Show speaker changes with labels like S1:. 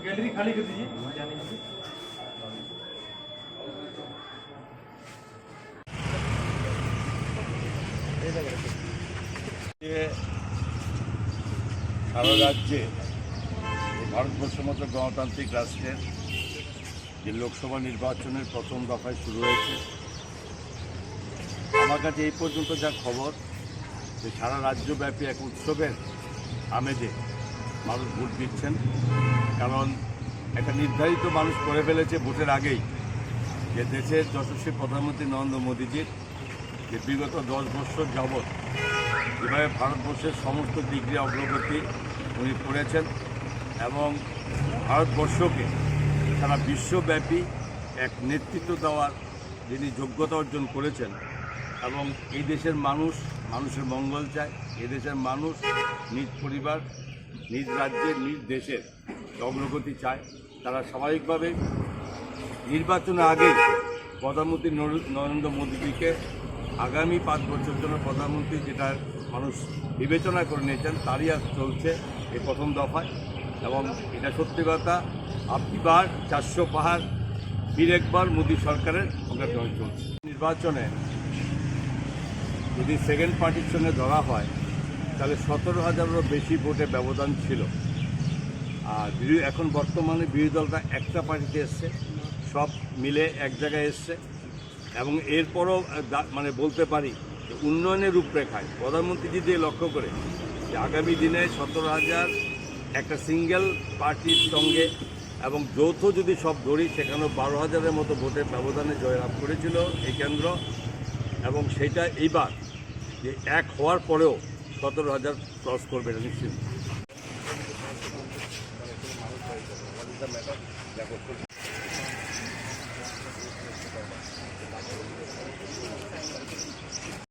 S1: Gallery खाली कर दीजिए जाने के लिए
S2: যে সারা রাজ্যে এই ভারতবর্ষের মতো গণতান্ত্রিক রাষ্ট্রের যে লোকসভা নির্বাচনের প্রথম দফায় শুরু হয়েছে আমার কাছে এই পর্যন্ত যা খবর, যে সারা রাজ্যব্যাপী এক উৎসবের আমেজে মানুষ ভোট দিচ্ছেন, কারণ একটা নির্ধারিত মানুষ করে ফেলেছে ভোটের আগেই, যে দেশের যশস্বী প্রধানমন্ত্রী নরেন্দ্র মোদীজির যে বিগত দশ বছর যাবৎ যেভাবে ভারতবর্ষের সমস্ত ডিগ্রি অগ্রগতি উনি করেছেন এবং ভারতবর্ষকে সারা বিশ্বব্যাপী এক নেতৃত্ব দেওয়ার যিনি যোগ্যতা অর্জন করেছেন এবং এই দেশের মানুষ, মানুষের মঙ্গল চায়। এই দেশের মানুষ নিজ পরিবার, নিজ রাজ্যের নিজ দেশের অগ্রগতি চায়। তারা স্বাভাবিকভাবে নির্বাচনের আগে প্রধানমন্ত্রী নরেন্দ্র মোদীজিকে আগামী পাঁচ বছর জন্য প্রধানমন্ত্রী যেটা মানুষ বিবেচনা করে নিয়েছেন, তারই আজ চলছে এই প্রথম দফায়। এবং এটা সত্যি কথা আপনিবার চারশো পাহাড় বীর একবার মোদী সরকারের অগ্রগতি চলছে। নির্বাচনে যদি সেকেন্ড পার্টির সঙ্গে ধরা হয়, তাহলে সতেরো হাজারেরও বেশি ভোটে ব্যবধান ছিল। আর বিরোধী, এখন বর্তমানে বিরোধী দলটা একটা পার্টিতে এসছে, সব মিলে এক জায়গায় এসছে। এবং এরপরও মানে বলতে পারি যে উন্নয়নের রূপরেখায় প্রধানমন্ত্রী যদি লক্ষ্য করে যে আগামী দিনে সতেরো হাজার একটা সিঙ্গেল পার্টির সঙ্গে এবং যৌথ যদি সব ধরি, সেখানেও বারো হাজারের মতো ভোটের ব্যবধানে জয়লাভ করেছিল এই কেন্দ্র। এবং সেটা এইবার যে এক হওয়ার পরেও সতেরো হাজার ক্রস করবে এটা নিশ্চিত।